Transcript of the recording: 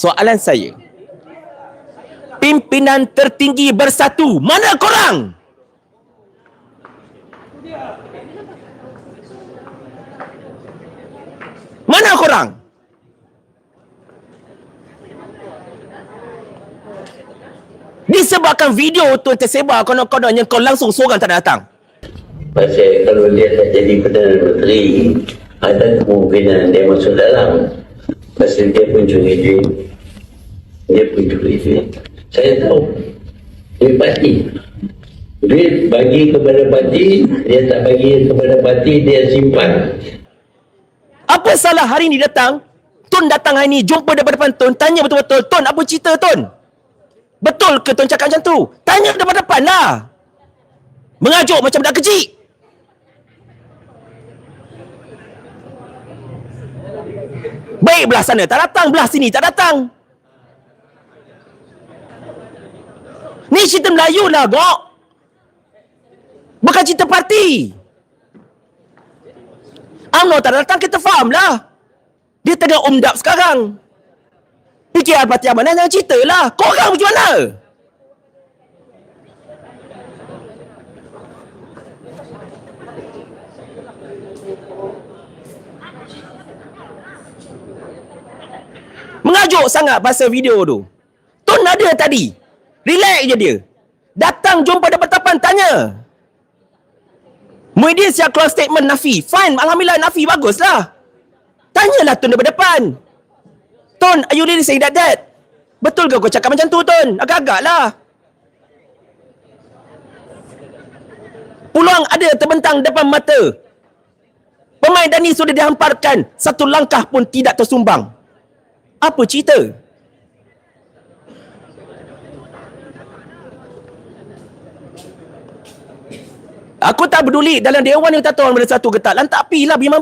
Soalan saya. Pimpinan tertinggi bersatu. Mana korang? Mana korang? Disebabkan video tu tersebar konon-kononnya kau langsung seorang tak datang. Pasal kalau dia tak jadi Perdana Menteri, ada kemungkinan dia masuk dalam. Pasal dia pun curi duit. Dia curi duit. Saya tahu. Duit parti. Duit bagi kepada parti, dia tak bagi kepada parti, dia simpan. Apa salah hari ni datang? Tun datang hari ni, jumpa depan-depan Tun, tanya betul-betul, Tun apa cerita Tun? Betul ke Tun cakap macam tu? Tanya depan-depan lah. Mengajuk macam budak kecil. Baik belah sana tak datang, belah sini tak datang. Ni cerita Melayu lah, Gok. Bukan cerita parti. UMNO tak datang, kita faham lah. Dia tengah umdap sekarang. PKR parti amanah jangan cerita lah. Korang macam mana? Mengajuk sangat pasal video tu. Tun ada tadi. Relax je dia. Datang jumpa depan-depan tanya. Muhyiddin siap keluar statement Nafi. Fine, Alhamdulillah Nafi baguslah. Tanyalah Tun daripada depan. Tun, are you really saying that, that? Betul ke kau cakap macam tu, Tun? Agak-agak lah. Peluang ada terbentang depan mata. Pemain Dani sudah dihamparkan. Satu langkah pun tidak tersumbang. Apa cerita? Aku tak peduli dalam dewan yang tak tahu mana satu ke tak. Lantak api lah biar mampu.